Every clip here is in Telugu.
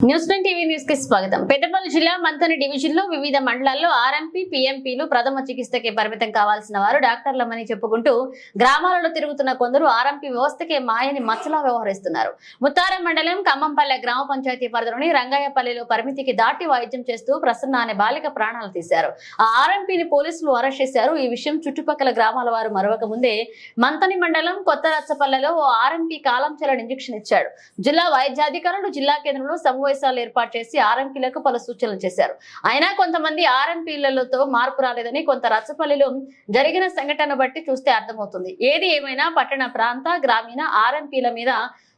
న్యూస్ నైన్ టీవీ న్యూస్కి స్వాగతం. పెద్దపల్లి జిల్లా మంతని డివిజన్లో వివిధ మండలాల్లో ఆర్ఎంపీ పీఎంపీలు ప్రథమ చికిత్సకే పరిమితం కావాల్సిన వారు డాక్టర్లమని చెప్పుకుంటూ గ్రామాలలో తిరుగుతున్న కొందరు ఆర్ఎంపీ వ్యవస్థకే మాయని మచ్చలా వ్యవహరిస్తున్నారు. ముత్తారం మండలం ఖమ్మంపల్లె గ్రామ పంచాయతీ పరిధిలోని రంగయ్యపల్లిలో పరిమితికి దాటి వాయిద్యం చేస్తూ ప్రసన్న అనే బాలిక ప్రాణాలు తీశారు. ఆ ఆర్ఎంపీని పోలీసులు అరెస్ట్ చేశారు. ఈ విషయం చుట్టుపక్కల గ్రామాల వారు మరవక ముందే మంతని మండలం కొత్త రచ్చపల్లెలో ఓ ఆర్ఎంపీ కాలం చెల్లని ఇంజెక్షన్ ఇచ్చాడు. జిల్లా వైద్యాధికారులు జిల్లా కేంద్రంలో సమావేశాలు ఏర్పాటు చేసి ఆర్ఎంపీలకు పలు సూచనలు చేశారు. అయినా కొంతమంది ఆర్ఎంపీలతో మార్పు రాలేదని కొంత రచ్చపల్లిలో జరిగిన సంఘటన బట్టి చూస్తే అర్థమవుతుంది. ఏది ఏమైనా పట్టణ ప్రాంత గ్రామీణ ఆర్ఎంపీల మీద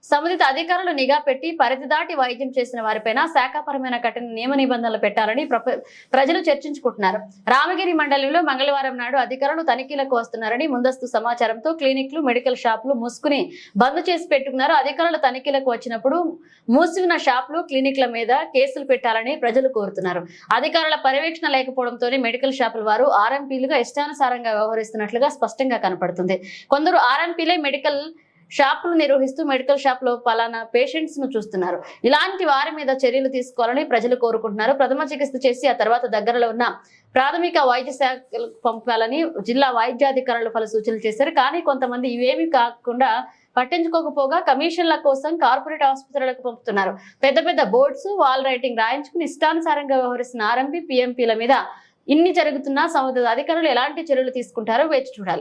సంబంధిత అధికారులు నిఘా పెట్టి పరిధి దాటి వైద్యం చేసిన వారిపైన శాఖాపరమైన కఠిన నియమ నిబంధనలు పెట్టాలని ప్రజలు చర్చించుకుంటున్నారు. రామగిరి మండలంలో మంగళవారం నాడు అధికారులు తనిఖీలకు వస్తున్నారని ముందస్తు సమాచారంతో క్లినిక్లు మెడికల్ షాపులు మూసుకుని బంద్ చేసి పెట్టుకున్నారు. అధికారులు తనిఖీలకు వచ్చినప్పుడు మూసి ఉన్న షాపులు క్లినిక్ల మీద కేసులు పెట్టాలని ప్రజలు కోరుతున్నారు. అధికారుల పర్యవేక్షణ లేకపోవడంతోనే మెడికల్ షాపుల వారు ఆర్ఎంపీలుగా ఇష్టానుసారంగా వ్యవహరిస్తున్నట్లుగా స్పష్టంగా కనపడుతుంది. కొందరు ఆర్ఎంపీలే మెడికల్ షాపులు నిర్వహిస్తూ మెడికల్ షాప్లో పలానా పేషెంట్స్ను చూస్తున్నారు. ఇలాంటి వారి మీద చర్యలు తీసుకోవాలని ప్రజలు కోరుకుంటున్నారు. ప్రథమ చికిత్స చేసి ఆ తర్వాత దగ్గరలో ఉన్న ప్రాథమిక వైద్య శాఖలకు పంపాలని జిల్లా వైద్యాధికారులు పలు సూచనలు చేశారు. కానీ కొంతమంది ఇవేమి కాకుండా పట్టించుకోకపోగా కమిషన్ల కోసం కార్పొరేట్ ఆసుపత్రులకు పంపుతున్నారు. పెద్ద పెద్ద బోర్డ్స్ వాల్ రైటింగ్ రాయించుకుని ఇష్టానుసారంగా వ్యవహరిస్తున్న ఆర్ఎంపీ పీఎంపీల మీద ఇన్ని జరుగుతున్నా సంబంధిత అధికారులు ఎలాంటి చర్యలు తీసుకుంటారో వేచి చూడాలి.